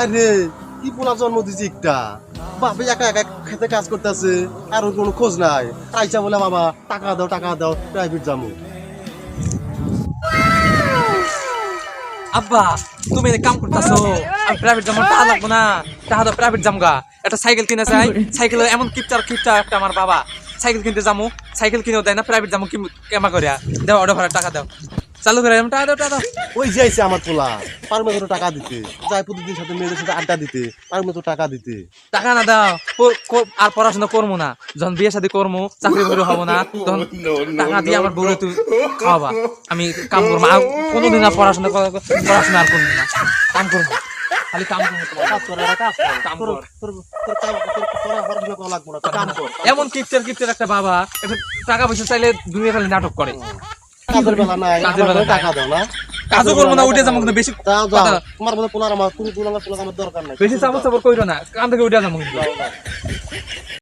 আরে, কি পোলা জন্ম দিছি একটা? বাবা একা একা খেতে কাজ করতেছে, আর ওর কোনো খোঁজ নাই। আইসা বলে, বাবা, টাকা দাও টাকা দাও প্রাইভেট যাব। আব্বা, তুমি কাম করতেছো। আমি প্রাইভেট যাব টাকা লাগবো না। টাকা দাও প্রাইভেট যাব গা একটা সাইকেল কিনে চাই সাইকেল এমন কিপটার কিপটা একটা আমার বাবা। সাইকেল কিনতে যাব সাইকেল কিনেও দেয় না প্রাইভেট যাব কেমা করিয়া। দেও অর্ডার ভাড়া টাকা দাও। চালু করে টাকা দাও টাকা দাও। ওই যে আইসে আমার পোলা পারবে তো টাকা দিতে। যাই প্রতিদিন সাথে মেয়েদের সাথে আড্ডা দিতে পারবে তো টাকা দিতে। টাকা না দাও আর পড়াশোনা করব না। যখন বিয়ে শাদী করব চাকরি বাকরি হব না তখন টাকা দিয়ে আমার বউরে তুই খাওয়াবা। আমি কাম করব আর কোনোদিন আর পড়াশোনা পড়াশোনা আর করব না। কাম করব খালি কাম এমন কিপটার কিপটার একটা বাবা একটু টাকা পয়সা চাইলে দুনিয়া খালি নাটক করে। কাজের বেলা নাই কাজের বেলা টাকা দাও না। কাজও করব না উঠে যাব কিন্তু বেশি তোমার মধ্যে পোলার আমার পোলার আমার দরকার নাই। বেশি চাপড় চাপড় কইরো না কান থেকে উঠে যাব কিন্তু।